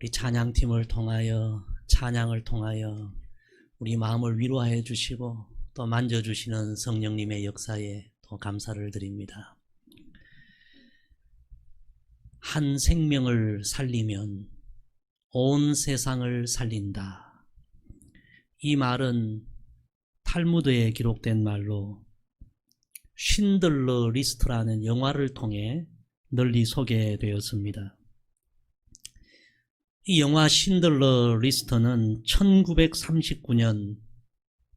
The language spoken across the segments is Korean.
우리 찬양팀을 통하여 찬양을 통하여 우리 마음을 위로하여 주시고 또 만져주시는 성령님의 역사에 또 감사를 드립니다. 한 생명을 살리면 온 세상을 살린다. 이 말은 탈무드에 기록된 말로 쉰들러 리스트라는 영화를 통해 널리 소개되었습니다. 이 영화 신들러 리스트는 1939년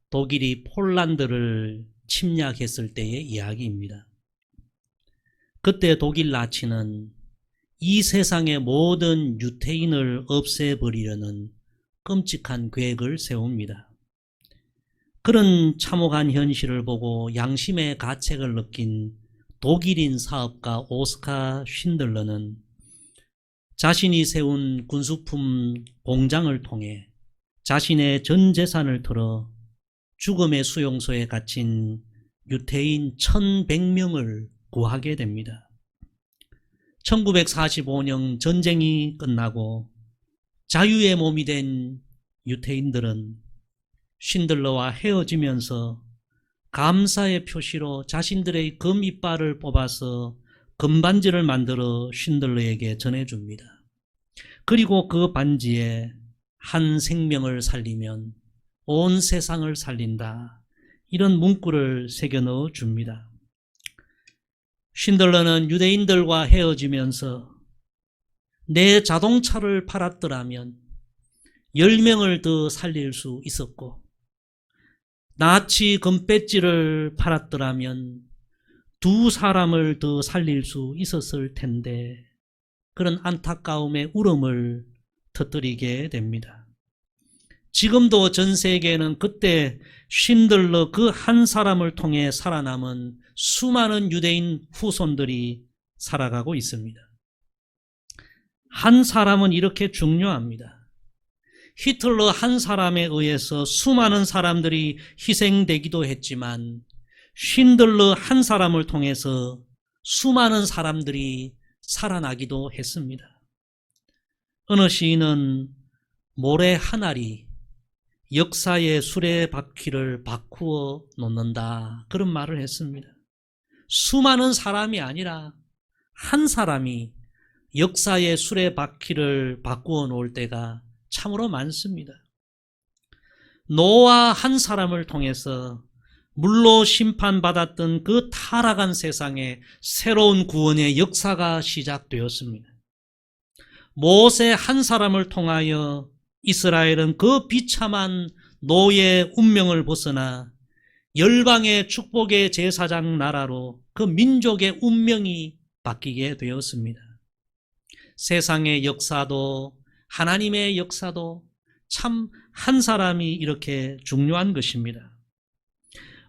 독일이 폴란드를 침략했을 때의 이야기입니다. 그때 독일 나치는 이 세상의 모든 유태인을 없애버리려는 끔찍한 계획을 세웁니다. 그런 참혹한 현실을 보고 양심의 가책을 느낀 독일인 사업가 오스카 쉰들러는 자신이 세운 군수품 공장을 통해 자신의 전 재산을 틀어 죽음의 수용소에 갇힌 유태인 1100명을 구하게 됩니다. 1945년 전쟁이 끝나고 자유의 몸이 된 유태인들은 쉰들러와 헤어지면서 감사의 표시로 자신들의 금 이빨을 뽑아서 금반지를 만들어 쉰들러에게 전해줍니다. 그리고 그 반지에 한 생명을 살리면 온 세상을 살린다. 이런 문구를 새겨 넣어 줍니다. 쉰들러는 유대인들과 헤어지면서 내 자동차를 팔았더라면 10명을 더 살릴 수 있었고 나치 금배지를 팔았더라면 두 사람을 더 살릴 수 있었을 텐데 그런 안타까움의 울음을 터뜨리게 됩니다. 지금도 전 세계에는 그때 쉰들러 그 한 사람을 통해 살아남은 수많은 유대인 후손들이 살아가고 있습니다. 한 사람은 이렇게 중요합니다. 히틀러 한 사람에 의해서 수많은 사람들이 희생되기도 했지만 쉰들러 한 사람을 통해서 수많은 사람들이 살아나기도 했습니다. 어느 시인은 모래 한 알이 역사의 수레바퀴를 바꾸어 놓는다. 그런 말을 했습니다. 수많은 사람이 아니라 한 사람이 역사의 수레바퀴를 바꾸어 놓을 때가 참으로 많습니다. 노아 한 사람을 통해서 물로 심판받았던 그 타락한 세상에 새로운 구원의 역사가 시작되었습니다. 모세 한 사람을 통하여 이스라엘은 그 비참한 노예 운명을 벗어나 열방의 축복의 제사장 나라로 그 민족의 운명이 바뀌게 되었습니다. 세상의 역사도 하나님의 역사도 참 한 사람이 이렇게 중요한 것입니다.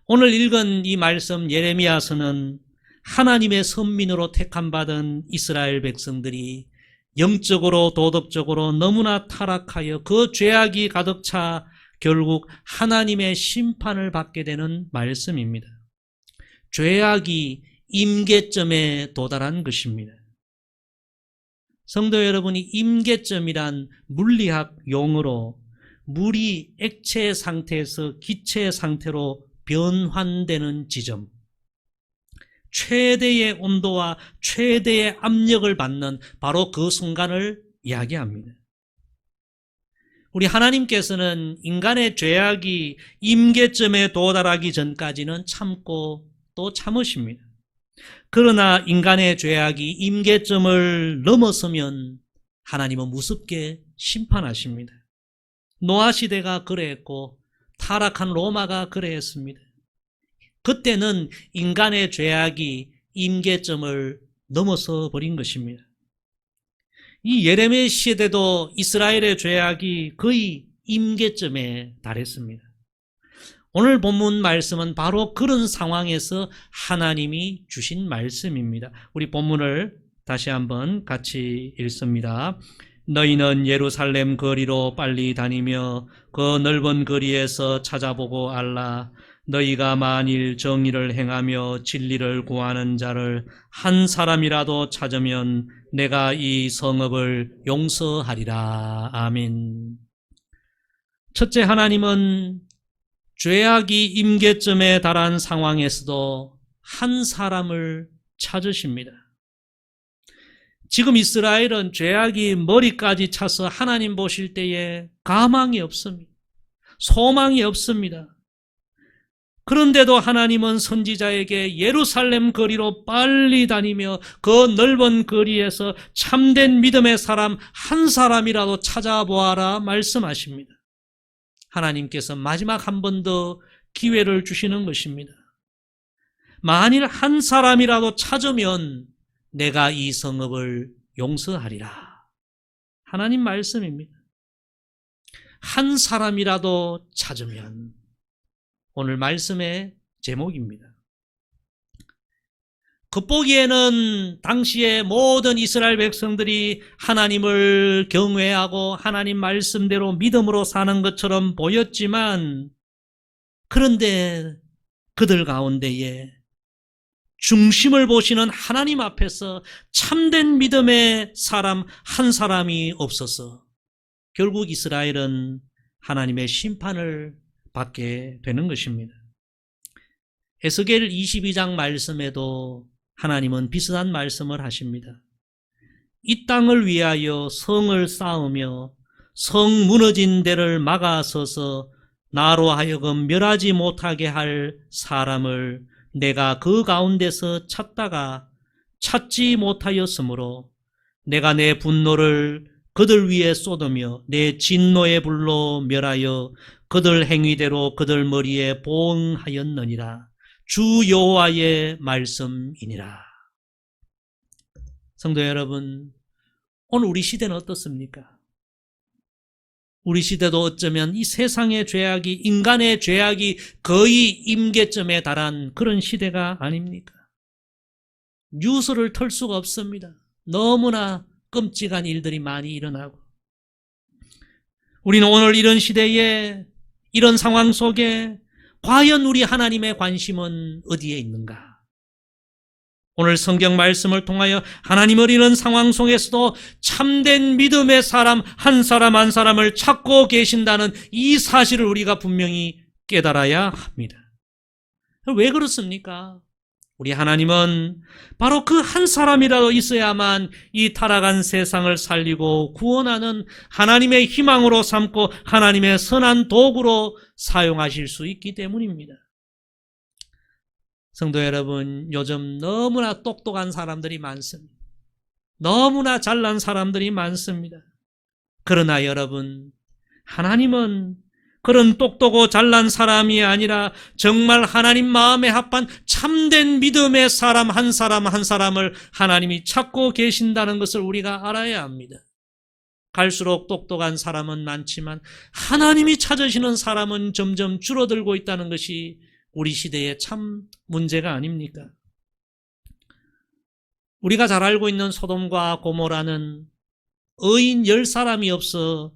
오늘 읽은 이 말씀 예레미야서는 하나님의 선민으로 택함받은 이스라엘 백성들이 영적으로 도덕적으로 너무나 타락하여 그 죄악이 가득 차 결국 하나님의 심판을 받게 되는 말씀입니다. 죄악이 임계점에 도달한 것입니다. 성도 여러분이 임계점이란 물리학 용어로 물이 액체 상태에서 기체 상태로 변환되는 지점, 최대의 온도와 최대의 압력을 받는 바로 그 순간을 이야기합니다. 우리 하나님께서는 인간의 죄악이 임계점에 도달하기 전까지는 참고 또 참으십니다. 그러나 인간의 죄악이 임계점을 넘어서면 하나님은 무섭게 심판하십니다. 노아 시대가 그래했고 타락한 로마가 그래했습니다. 그때는 인간의 죄악이 임계점을 넘어서 버린 것입니다. 이 예레미야 시대도 이스라엘의 죄악이 거의 임계점에 달했습니다. 오늘 본문 말씀은 바로 그런 상황에서 하나님이 주신 말씀입니다. 우리 본문을 다시 한번 같이 읽습니다. 너희는 예루살렘 거리로 빨리 다니며 그 넓은 거리에서 찾아보고 알라. 너희가 만일 정의를 행하며 진리를 구하는 자를 한 사람이라도 찾으면 내가 이 성읍을 용서하리라. 아멘. 첫째 하나님은 죄악이 임계점에 달한 상황에서도 한 사람을 찾으십니다. 지금 이스라엘은 죄악이 머리까지 차서 하나님 보실 때에 가망이 없습니다. 소망이 없습니다. 그런데도 하나님은 선지자에게 예루살렘 거리로 빨리 다니며 그 넓은 거리에서 참된 믿음의 사람 한 사람이라도 찾아보아라 말씀하십니다. 하나님께서 마지막 한 번 더 기회를 주시는 것입니다. 만일 한 사람이라도 찾으면 내가 이 성읍을 용서하리라. 하나님 말씀입니다. 한 사람이라도 찾으면 오늘 말씀의 제목입니다. 겉보기에는 당시의 모든 이스라엘 백성들이 하나님을 경외하고 하나님 말씀대로 믿음으로 사는 것처럼 보였지만 그런데 그들 가운데에 중심을 보시는 하나님 앞에서 참된 믿음의 사람 한 사람이 없어서 결국 이스라엘은 하나님의 심판을 받게 되는 것입니다. 에스겔 22장 말씀에도 하나님은 비슷한 말씀을 하십니다. 이 땅을 위하여 성을 쌓으며 성 무너진 데를 막아서서 나로 하여금 멸하지 못하게 할 사람을 내가 그 가운데서 찾다가 찾지 못하였으므로 내가 내 분노를 그들 위에 쏟으며 내 진노의 불로 멸하여 그들 행위대로 그들 머리에 보응하였느니라. 주 여호와의 말씀이니라. 성도 여러분, 오늘 우리 시대는 어떻습니까? 우리 시대도 어쩌면 이 세상의 죄악이 인간의 죄악이 거의 임계점에 달한 그런 시대가 아닙니까? 뉴스를 털 수가 없습니다. 너무나 끔찍한 일들이 많이 일어나고 우리는 오늘 이런 시대에 이런 상황 속에 과연 우리 하나님의 관심은 어디에 있는가? 오늘 성경 말씀을 통하여 하나님을 이런 상황 속에서도 참된 믿음의 사람 한 사람 한 사람을 찾고 계신다는 이 사실을 우리가 분명히 깨달아야 합니다. 왜 그렇습니까? 우리 하나님은 바로 그 한 사람이라도 있어야만 이 타락한 세상을 살리고 구원하는 하나님의 희망으로 삼고 하나님의 선한 도구로 사용하실 수 있기 때문입니다. 성도 여러분, 요즘 너무나 똑똑한 사람들이 많습니다. 너무나 잘난 사람들이 많습니다. 그러나 여러분, 하나님은 그런 똑똑고 잘난 사람이 아니라 정말 하나님 마음에 합한 참된 믿음의 사람 한 사람 한 사람을 하나님이 찾고 계신다는 것을 우리가 알아야 합니다. 갈수록 똑똑한 사람은 많지만 하나님이 찾으시는 사람은 점점 줄어들고 있다는 것이 우리 시대의 참 문제가 아닙니까? 우리가 잘 알고 있는 소돔과 고모라는 의인 열 사람이 없어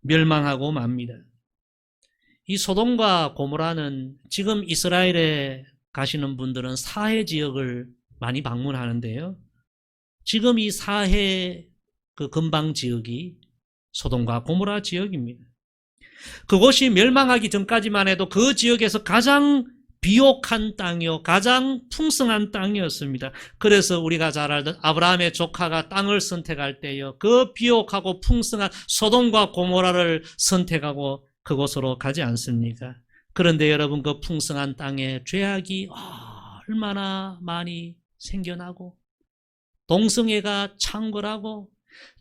멸망하고 맙니다. 이 소돔과 고모라는 지금 이스라엘에 가시는 분들은 사해 지역을 많이 방문하는데요. 지금 이 사해 그 근방 지역이 소돔과 고모라 지역입니다. 그곳이 멸망하기 전까지만 해도 그 지역에서 가장 비옥한 땅이요. 가장 풍성한 땅이었습니다. 그래서 우리가 잘 알던 아브라함의 조카가 땅을 선택할 때요. 그 비옥하고 풍성한 소돔과 고모라를 선택하고 그곳으로 가지 않습니까? 그런데 여러분 그 풍성한 땅에 죄악이 얼마나 많이 생겨나고 동성애가 창궐하고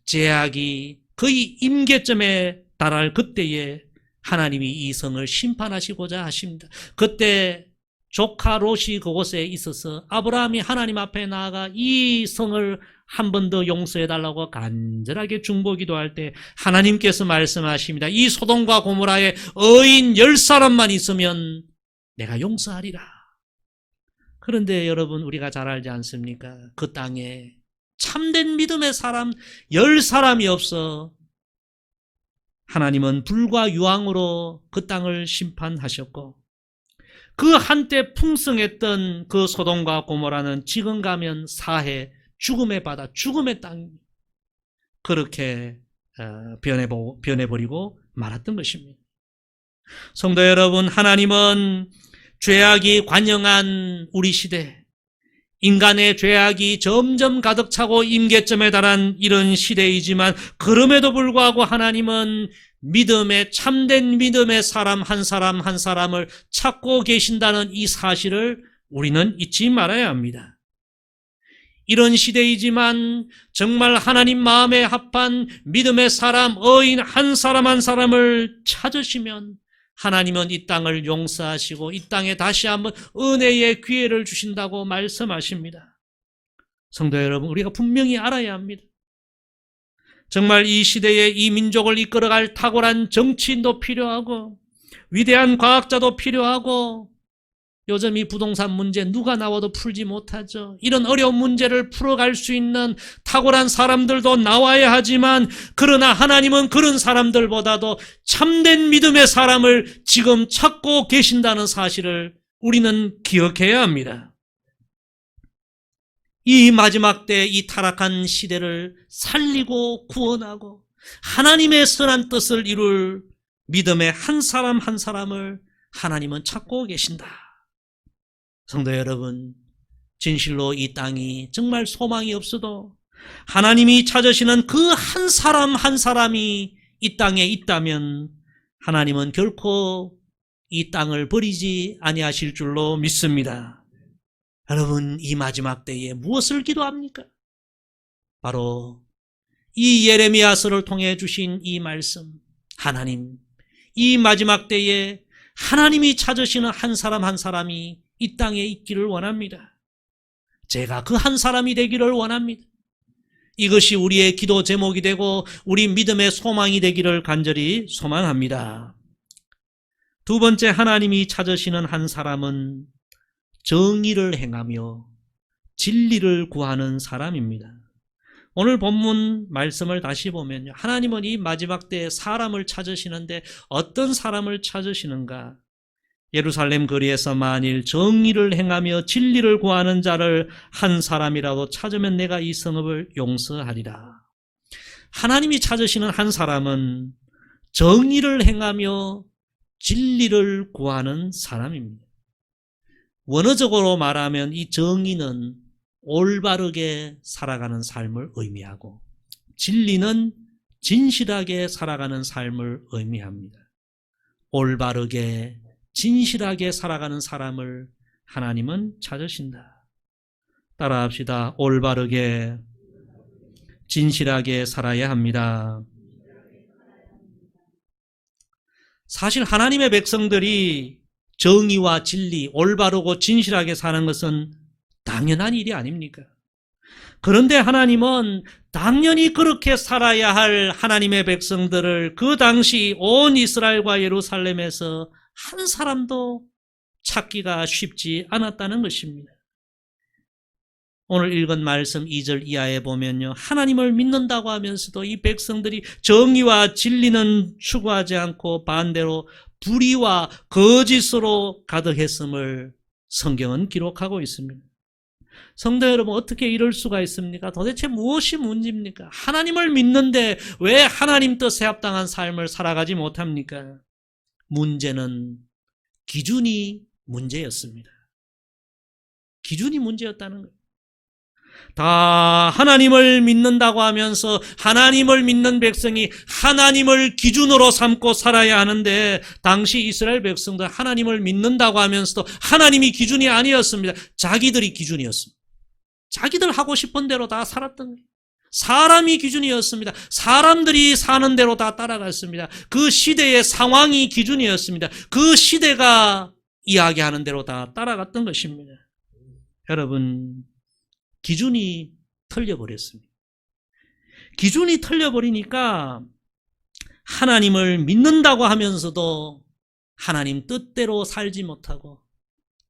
죄악이 거의 임계점에 달할 그때에 하나님이 이 성을 심판하시고자 하십니다. 그때 조카 롯이 그곳에 있어서 아브라함이 하나님 앞에 나아가 이 성을 한 번 더 용서해 달라고 간절하게 중보기도 할 때 하나님께서 말씀하십니다. 이 소돔과 고모라에 의인 열 사람만 있으면 내가 용서하리라. 그런데 여러분 우리가 잘 알지 않습니까? 그 땅에 참된 믿음의 사람 열 사람이 없어 하나님은 불과 유황으로 그 땅을 심판하셨고 그 한때 풍성했던 그 소돔과 고모라는 지금 가면 사해 죽음의 바다, 죽음의 땅. 그렇게 어, 변해버리고 말았던 것입니다. 성도 여러분, 하나님은 죄악이 관영한 우리 시대, 인간의 죄악이 점점 가득 차고 임계점에 달한 이런 시대이지만 그럼에도 불구하고 하나님은 믿음의 참된 믿음의 사람 한 사람 한 사람을 찾고 계신다는 이 사실을 우리는 잊지 말아야 합니다. 이런 시대이지만 정말 하나님 마음에 합한 믿음의 사람, 어인 한 사람 한 사람을 찾으시면 하나님은 이 땅을 용서하시고 이 땅에 다시 한번 은혜의 기회를 주신다고 말씀하십니다. 성도 여러분, 우리가 분명히 알아야 합니다. 정말 이 시대에 이 민족을 이끌어갈 탁월한 정치인도 필요하고 위대한 과학자도 필요하고 요즘 이 부동산 문제 누가 나와도 풀지 못하죠. 이런 어려운 문제를 풀어갈 수 있는 탁월한 사람들도 나와야 하지만 그러나 하나님은 그런 사람들보다도 참된 믿음의 사람을 지금 찾고 계신다는 사실을 우리는 기억해야 합니다. 이 마지막 때 이 타락한 시대를 살리고 구원하고 하나님의 선한 뜻을 이룰 믿음의 한 사람 한 사람을 하나님은 찾고 계신다. 성도 여러분, 진실로 이 땅이 정말 소망이 없어도 하나님이 찾으시는 그 한 사람 한 사람이 이 땅에 있다면 하나님은 결코 이 땅을 버리지 아니하실 줄로 믿습니다. 여러분, 이 마지막 때에 무엇을 기도합니까? 바로 이 예레미야서를 통해 주신 이 말씀, 하나님, 이 마지막 때에 하나님이 찾으시는 한 사람 한 사람이 이 땅에 있기를 원합니다. 제가 그 한 사람이 되기를 원합니다. 이것이 우리의 기도 제목이 되고 우리 믿음의 소망이 되기를 간절히 소망합니다. 두 번째 하나님이 찾으시는 한 사람은 정의를 행하며 진리를 구하는 사람입니다. 오늘 본문 말씀을 다시 보면요. 하나님은 이 마지막 때에 사람을 찾으시는데 어떤 사람을 찾으시는가? 예루살렘 거리에서 만일 정의를 행하며 진리를 구하는 자를 한 사람이라도 찾으면 내가 이 성읍을 용서하리라. 하나님이 찾으시는 한 사람은 정의를 행하며 진리를 구하는 사람입니다. 원어적으로 말하면 이 정의는 올바르게 살아가는 삶을 의미하고 진리는 진실하게 살아가는 삶을 의미합니다. 올바르게 진실하게 살아가는 사람을 하나님은 찾으신다. 따라합시다. 올바르게 진실하게 살아야 합니다. 사실 하나님의 백성들이 정의와 진리, 올바르고 진실하게 사는 것은 당연한 일이 아닙니까? 그런데 하나님은 당연히 그렇게 살아야 할 하나님의 백성들을 그 당시 온 이스라엘과 예루살렘에서 한 사람도 찾기가 쉽지 않았다는 것입니다. 오늘 읽은 말씀 2절 이하에 보면요. 하나님을 믿는다고 하면서도 이 백성들이 정의와 진리는 추구하지 않고 반대로 불의와 거짓으로 가득했음을 성경은 기록하고 있습니다. 성도 여러분, 어떻게 이럴 수가 있습니까? 도대체 무엇이 문제입니까? 하나님을 믿는데 왜 하나님 뜻에 합당한 삶을 살아가지 못합니까? 문제는 기준이 문제였습니다. 기준이 문제였다는 거예요. 다 하나님을 믿는다고 하면서 하나님을 믿는 백성이 하나님을 기준으로 삼고 살아야 하는데 당시 이스라엘 백성들 하나님을 믿는다고 하면서도 하나님이 기준이 아니었습니다. 자기들이 기준이었습니다. 자기들 하고 싶은 대로 다 살았던. 사람이 기준이었습니다. 사람들이 사는 대로 다 따라갔습니다. 그 시대의 상황이 기준이었습니다. 그 시대가 이야기하는 대로 다 따라갔던 것입니다. 여러분, 기준이 틀려버렸습니다. 기준이 틀려버리니까 하나님을 믿는다고 하면서도 하나님 뜻대로 살지 못하고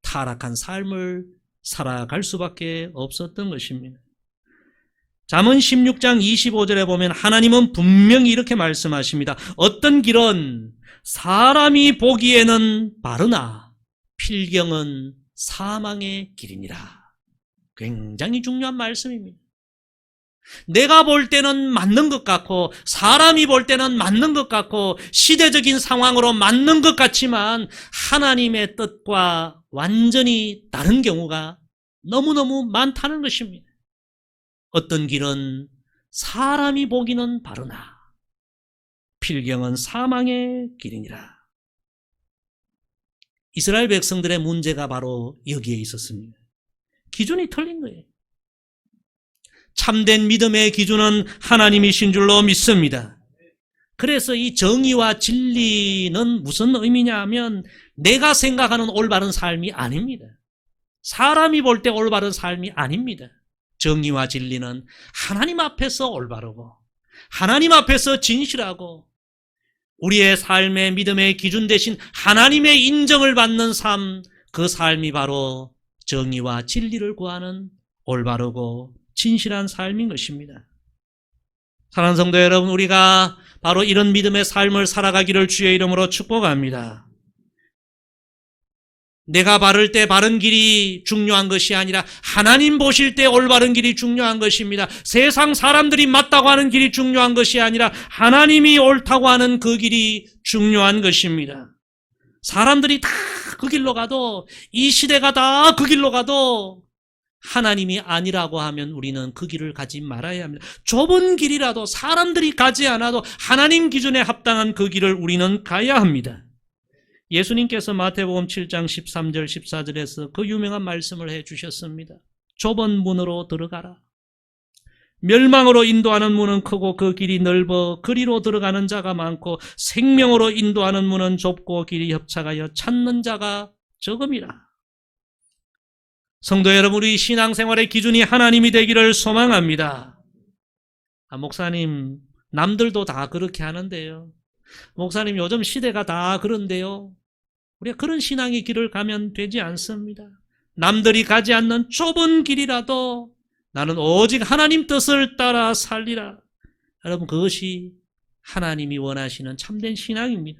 타락한 삶을 살아갈 수밖에 없었던 것입니다. 잠언 16장 25절에 보면 하나님은 분명히 이렇게 말씀하십니다. 어떤 길은 사람이 보기에는 바르나 필경은 사망의 길이니라. 굉장히 중요한 말씀입니다. 내가 볼 때는 맞는 것 같고, 사람이 볼 때는 맞는 것 같고, 시대적인 상황으로 맞는 것 같지만, 하나님의 뜻과 완전히 다른 경우가 너무너무 많다는 것입니다. 어떤 길은 사람이 보기는 바르나, 필경은 사망의 길이니라. 이스라엘 백성들의 문제가 바로 여기에 있었습니다. 기준이 틀린 거예요. 참된 믿음의 기준은 하나님이신 줄로 믿습니다. 그래서 이 정의와 진리는 무슨 의미냐 하면 내가 생각하는 올바른 삶이 아닙니다. 사람이 볼 때 올바른 삶이 아닙니다. 정의와 진리는 하나님 앞에서 올바르고 하나님 앞에서 진실하고 우리의 삶의 믿음의 기준 대신 하나님의 인정을 받는 삶, 그 삶이 바로 정의와 진리를 구하는 올바르고 진실한 삶인 것입니다. 사랑하는 성도 여러분, 우리가 바로 이런 믿음의 삶을 살아가기를 주의 이름으로 축복합니다. 내가 바를 때 바른 길이 중요한 것이 아니라 하나님 보실 때 올바른 길이 중요한 것입니다. 세상 사람들이 맞다고 하는 길이 중요한 것이 아니라 하나님이 옳다고 하는 그 길이 중요한 것입니다. 사람들이 다 그 길로 가도 이 시대가 다 그 길로 가도 하나님이 아니라고 하면 우리는 그 길을 가지 말아야 합니다. 좁은 길이라도 사람들이 가지 않아도 하나님 기준에 합당한 그 길을 우리는 가야 합니다. 예수님께서 마태복음 7장 13절 14절에서 그 유명한 말씀을 해 주셨습니다. 좁은 문으로 들어가라. 멸망으로 인도하는 문은 크고 그 길이 넓어 그리로 들어가는 자가 많고 생명으로 인도하는 문은 좁고 길이 협착하여 찾는 자가 적음이라. 성도 여러분, 우리 신앙생활의 기준이 하나님이 되기를 소망합니다. 아, 목사님, 남들도 다 그렇게 하는데요. 목사님, 요즘 시대가 다 그런데요. 우리가 그런 신앙의 길을 가면 되지 않습니다. 남들이 가지 않는 좁은 길이라도 나는 오직 하나님 뜻을 따라 살리라. 여러분, 그것이 하나님이 원하시는 참된 신앙입니다.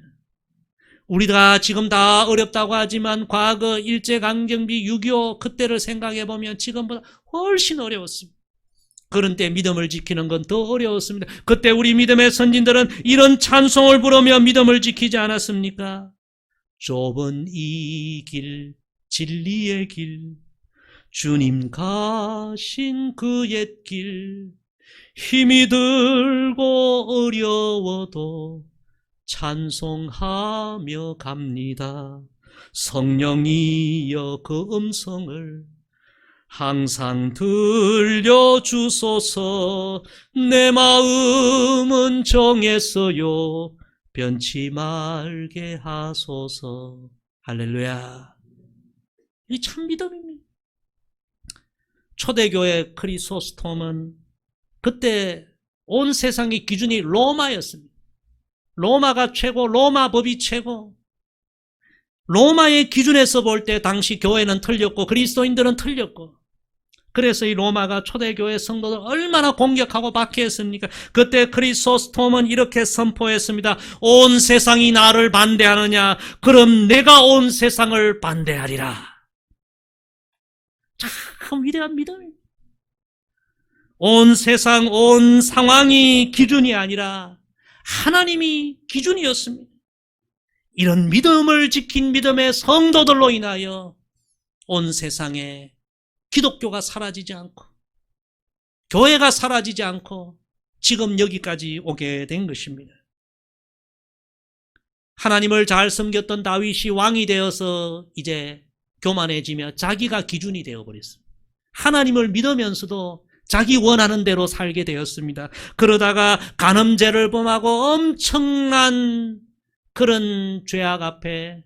우리가 지금 다 어렵다고 하지만 과거 일제강점기 6.25 그때를 생각해 보면 지금보다 훨씬 어려웠습니다. 그런 때 믿음을 지키는 건 더 어려웠습니다. 그때 우리 믿음의 선진들은 이런 찬송을 부르며 믿음을 지키지 않았습니까? 좁은 이 길, 진리의 길, 주님 가신 그 옛 길, 힘이 들고 어려워도 찬송하며 갑니다. 성령이여 그 음성을 항상 들려주소서. 내 마음은 정했어요. 변치 말게 하소서. 할렐루야. 이 참 믿음입니다 초대교회 크리소스톰은 그때 온 세상의 기준이 로마였습니다 로마가 최고, 로마 법이 최고. 로마의 기준에서 볼 때 당시 교회는 틀렸고 그리스도인들은 틀렸고 그래서 이 로마가 초대교회 성도들 얼마나 공격하고 박해했습니까? 그때 크리소스톰은 이렇게 선포했습니다. 온 세상이 나를 반대하느냐? 그럼 내가 온 세상을 반대하리라. 참 위대한 믿음입니다. 온 세상, 온 상황이 기준이 아니라 하나님이 기준이었습니다. 이런 믿음을 지킨 믿음의 성도들로 인하여 온 세상에 기독교가 사라지지 않고 교회가 사라지지 않고 지금 여기까지 오게 된 것입니다. 하나님을 잘 섬겼던 다윗이 왕이 되어서 이제 교만해지며 자기가 기준이 되어버렸습니다. 하나님을 믿으면서도 자기 원하는 대로 살게 되었습니다. 그러다가 간음죄를 범하고 엄청난 그런 죄악 앞에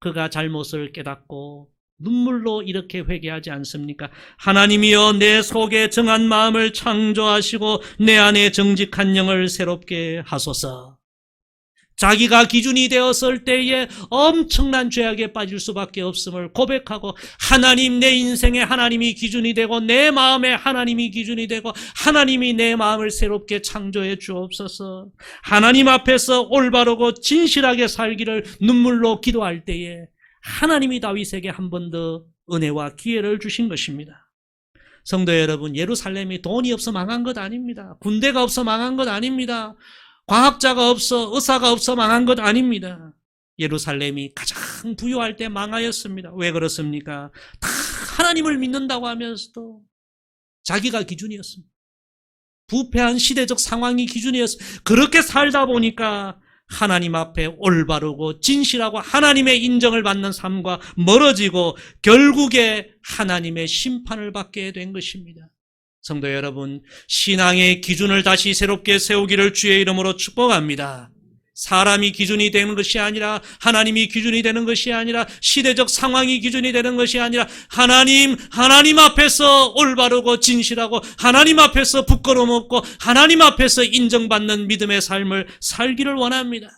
그가 잘못을 깨닫고 눈물로 이렇게 회개하지 않습니까? 하나님이여 내 속에 정한 마음을 창조하시고 내 안에 정직한 영을 새롭게 하소서. 자기가 기준이 되었을 때에 엄청난 죄악에 빠질 수밖에 없음을 고백하고 하나님 내 인생에 하나님이 기준이 되고 내 마음에 하나님이 기준이 되고 하나님이 내 마음을 새롭게 창조해 주옵소서 하나님 앞에서 올바르고 진실하게 살기를 눈물로 기도할 때에 하나님이 다윗에게 한 번 더 은혜와 기회를 주신 것입니다. 성도 여러분, 예루살렘이 돈이 없어 망한 것 아닙니다. 군대가 없어 망한 것 아닙니다. 과학자가 없어, 의사가 없어 망한 것 아닙니다. 예루살렘이 가장 부유할 때 망하였습니다. 왜 그렇습니까? 다 하나님을 믿는다고 하면서도 자기가 기준이었습니다. 부패한 시대적 상황이 기준이었어. 그렇게 살다 보니까 하나님 앞에 올바르고 진실하고 하나님의 인정을 받는 삶과 멀어지고 결국에 하나님의 심판을 받게 된 것입니다. 성도 여러분, 신앙의 기준을 다시 새롭게 세우기를 주의 이름으로 축복합니다. 사람이 기준이 되는 것이 아니라 하나님이 기준이 되는 것이 아니라 시대적 상황이 기준이 되는 것이 아니라 하나님 하나님 앞에서 올바르고 진실하고 하나님 앞에서 부끄러움 없고 하나님 앞에서 인정받는 믿음의 삶을 살기를 원합니다.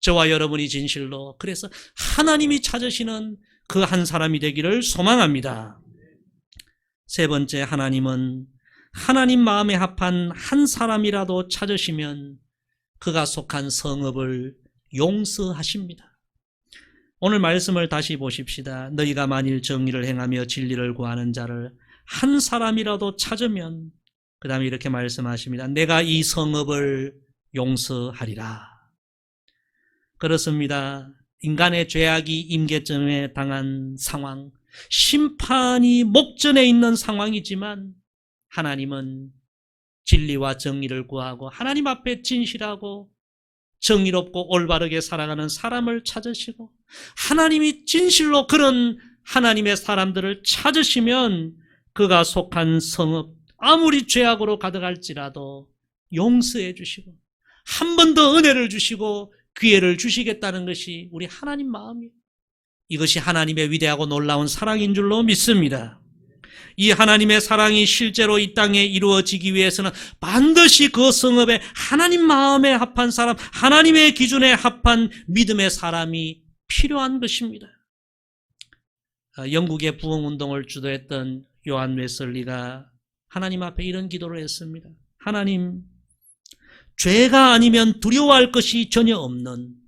저와 여러분이 진실로 그래서 하나님이 찾으시는 그 한 사람이 되기를 소망합니다. 세 번째 하나님은 하나님 마음에 합한 한 사람이라도 찾으시면 그가 속한 성읍을 용서하십니다. 오늘 말씀을 다시 보십시다. 너희가 만일 정의를 행하며 진리를 구하는 자를 한 사람이라도 찾으면 그 다음에 이렇게 말씀하십니다. 내가 이 성읍을 용서하리라. 그렇습니다. 인간의 죄악이 임계점에 당한 상황, 심판이 목전에 있는 상황이지만 하나님은 진리와 정의를 구하고 하나님 앞에 진실하고 정의롭고 올바르게 살아가는 사람을 찾으시고 하나님이 진실로 그런 하나님의 사람들을 찾으시면 그가 속한 성읍 아무리 죄악으로 가득할지라도 용서해 주시고 한 번 더 은혜를 주시고 기회를 주시겠다는 것이 우리 하나님 마음이에요. 이것이 하나님의 위대하고 놀라운 사랑인 줄로 믿습니다. 이 하나님의 사랑이 실제로 이 땅에 이루어지기 위해서는 반드시 그 성읍에 하나님 마음에 합한 사람, 하나님의 기준에 합한 믿음의 사람이 필요한 것입니다. 아, 영국의 부흥운동을 주도했던 요한 웨슬리가 하나님 앞에 이런 기도를 했습니다. 하나님, 죄가 아니면 두려워할 것이 전혀 없는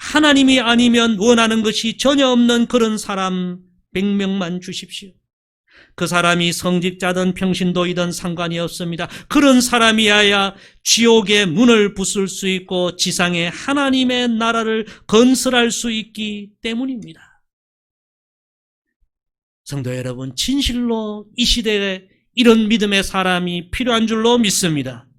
하나님이 아니면 원하는 것이 전혀 없는 그런 사람 100명만 주십시오. 그 사람이 성직자든 평신도이든 상관이 없습니다. 그런 사람이야야 지옥의 문을 부술 수 있고 지상에 하나님의 나라를 건설할 수 있기 때문입니다. 성도 여러분, 진실로 이 시대에 이런 믿음의 사람이 필요한 줄로 믿습니다.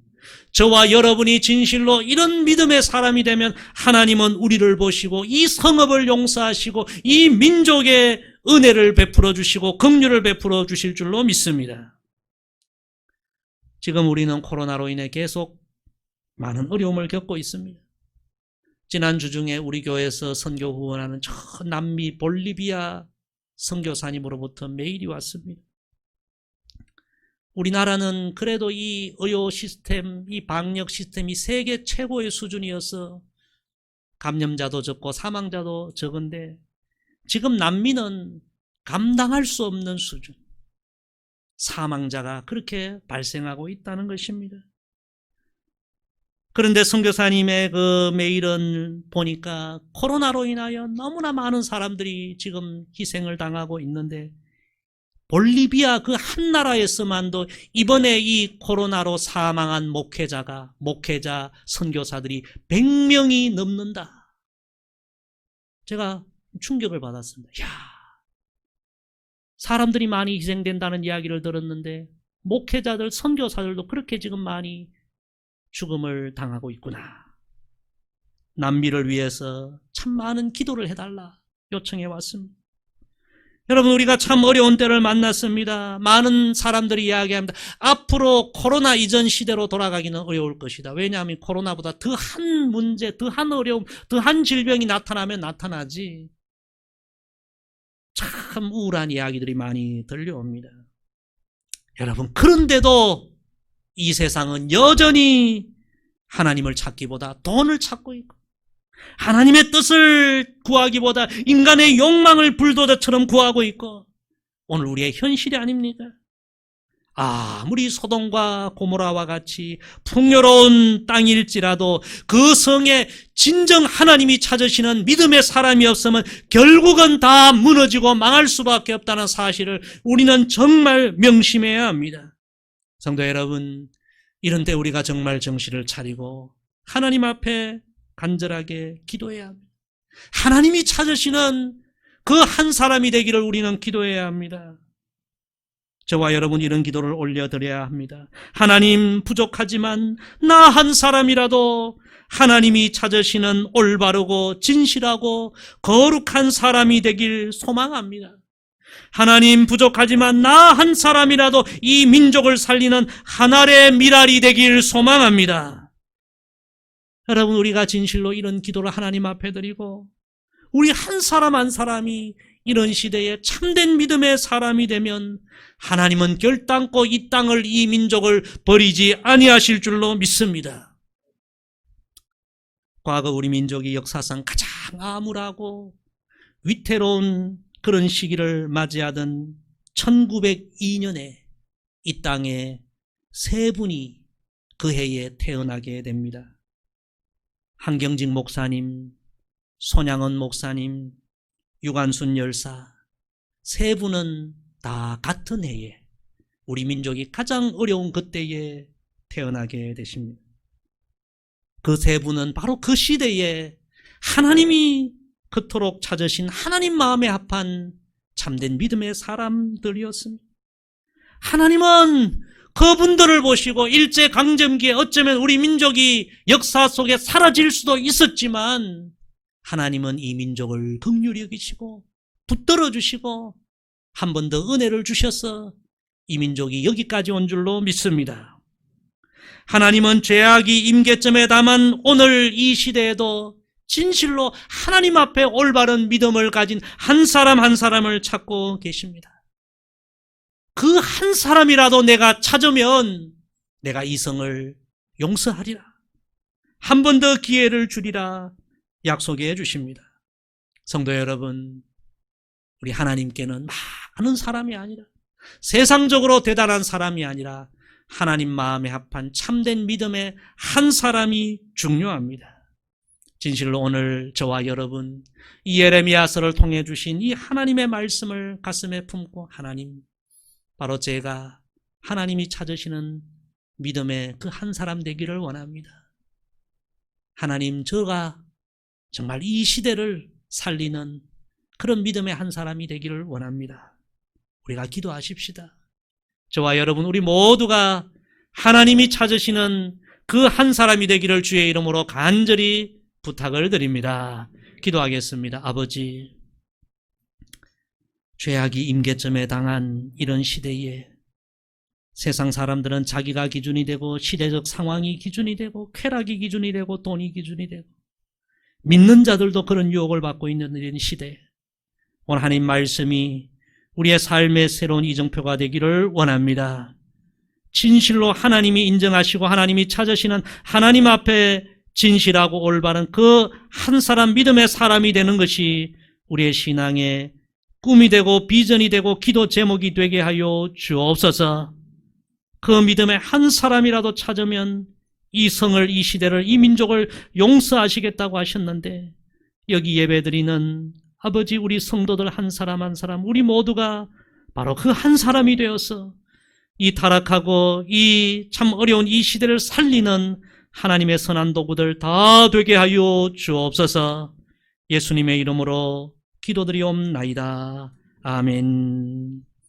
저와 여러분이 진실로 이런 믿음의 사람이 되면 하나님은 우리를 보시고 이 성읍을 용서하시고 이 민족의 은혜를 베풀어 주시고 긍휼을 베풀어 주실 줄로 믿습니다. 지금 우리는 코로나로 인해 계속 많은 어려움을 겪고 있습니다. 지난주 중에 우리 교회에서 선교 후원하는 저 남미 볼리비아 선교사님으로부터 메일이 왔습니다. 우리나라는 그래도 이 의료 시스템, 이 방역 시스템이 세계 최고의 수준이어서 감염자도 적고 사망자도 적은데 지금 난민은 감당할 수 없는 수준. 사망자가 그렇게 발생하고 있다는 것입니다. 그런데 선교사님의 그 메일은 보니까 코로나로 인하여 너무나 많은 사람들이 지금 희생을 당하고 있는데 볼리비아 그 한 나라에서만도 이번에 이 코로나로 사망한 목회자가 목회자 선교사들이 100명이 넘는다. 제가 충격을 받았습니다. 야. 사람들이 많이 희생된다는 이야기를 들었는데 목회자들 선교사들도 그렇게 지금 많이 죽음을 당하고 있구나. 남미를 위해서 참 많은 기도를 해달라 요청해 왔습니다. 여러분 우리가 참 어려운 때를 만났습니다. 많은 사람들이 이야기합니다. 앞으로 코로나 이전 시대로 돌아가기는 어려울 것이다. 왜냐하면 코로나보다 더 한 문제, 더 한 어려움, 더 한 질병이 나타나면 나타나지. 참 우울한 이야기들이 많이 들려옵니다. 여러분 그런데도 이 세상은 여전히 하나님을 찾기보다 돈을 찾고 있고 하나님의 뜻을 구하기보다 인간의 욕망을 불도저처럼 구하고 있고 오늘 우리의 현실이 아닙니까? 아무리 소돔과 고모라와 같이 풍요로운 땅일지라도 그 성에 진정 하나님이 찾으시는 믿음의 사람이 없으면 결국은 다 무너지고 망할 수밖에 없다는 사실을 우리는 정말 명심해야 합니다. 성도 여러분, 이런 때 우리가 정말 정신을 차리고 하나님 앞에 간절하게 기도해야 합니다. 하나님이 찾으시는 그 한 사람이 되기를 우리는 기도해야 합니다. 저와 여러분 이런 기도를 올려드려야 합니다. 하나님 부족하지만 나 한 사람이라도 하나님이 찾으시는 올바르고 진실하고 거룩한 사람이 되길 소망합니다. 하나님 부족하지만 나 한 사람이라도 이 민족을 살리는 하나의 미랄이 되길 소망합니다. 여러분 우리가 진실로 이런 기도를 하나님 앞에 드리고 우리 한 사람 한 사람이 이런 시대에 참된 믿음의 사람이 되면 하나님은 결단코 이 땅을 이 민족을 버리지 아니하실 줄로 믿습니다. 과거 우리 민족이 역사상 가장 암울하고 위태로운 그런 시기를 맞이하던 1902년에 이 땅에 세 분이 그 해에 태어나게 됩니다. 한경직 목사님, 손양원 목사님, 유관순 열사 세 분은 다 같은 해에 우리 민족이 가장 어려운 그때에 태어나게 되십니다. 그 세 분은 바로 그 시대에 하나님이 그토록 찾으신 하나님 마음에 합한 참된 믿음의 사람들이었습니다. 하나님은 그분들을 보시고 일제 강점기에 어쩌면 우리 민족이 역사 속에 사라질 수도 있었지만 하나님은 이 민족을 긍휼히 여기시고 붙들어 주시고 한 번 더 은혜를 주셔서 이 민족이 여기까지 온 줄로 믿습니다. 하나님은 죄악이 임계점에 담은 오늘 이 시대에도 진실로 하나님 앞에 올바른 믿음을 가진 한 사람 한 사람을 찾고 계십니다. 그 한 사람이라도 내가 찾으면 내가 이성을 용서하리라. 한 번 더 기회를 주리라 약속해 주십니다. 성도 여러분, 우리 하나님께는 많은 사람이 아니라 세상적으로 대단한 사람이 아니라 하나님 마음에 합한 참된 믿음의 한 사람이 중요합니다. 진실로 오늘 저와 여러분 이 예레미야서를 통해 주신 이 하나님의 말씀을 가슴에 품고 하나님 바로 제가 하나님이 찾으시는 믿음의 그 한 사람 되기를 원합니다. 하나님 저가 정말 이 시대를 살리는 그런 믿음의 한 사람이 되기를 원합니다. 우리가 기도하십시다. 저와 여러분, 우리 모두가 하나님이 찾으시는 그 한 사람이 되기를 주의 이름으로 간절히 부탁을 드립니다. 기도하겠습니다. 아버지, 죄악이 임계점에 당한 이런 시대에 세상 사람들은 자기가 기준이 되고 시대적 상황이 기준이 되고 쾌락이 기준이 되고 돈이 기준이 되고 믿는 자들도 그런 유혹을 받고 있는 이런 시대. 오늘 하나님 말씀이 우리의 삶의 새로운 이정표가 되기를 원합니다. 진실로 하나님이 인정하시고 하나님이 찾으시는 하나님 앞에 진실하고 올바른 그 한 사람 믿음의 사람이 되는 것이 우리의 신앙의 꿈이 되고 비전이 되고 기도 제목이 되게 하여 주옵소서. 그 믿음의 한 사람이라도 찾으면 이 성을, 이 시대를, 이 민족을 용서하시겠다고 하셨는데 여기 예배드리는 아버지 우리 성도들 한 사람 한 사람 우리 모두가 바로 그 한 사람이 되어서 이 타락하고 이 참 어려운 이 시대를 살리는 하나님의 선한 도구들 다 되게 하여 주옵소서 예수님의 이름으로 기도드리옵나이다. 아멘.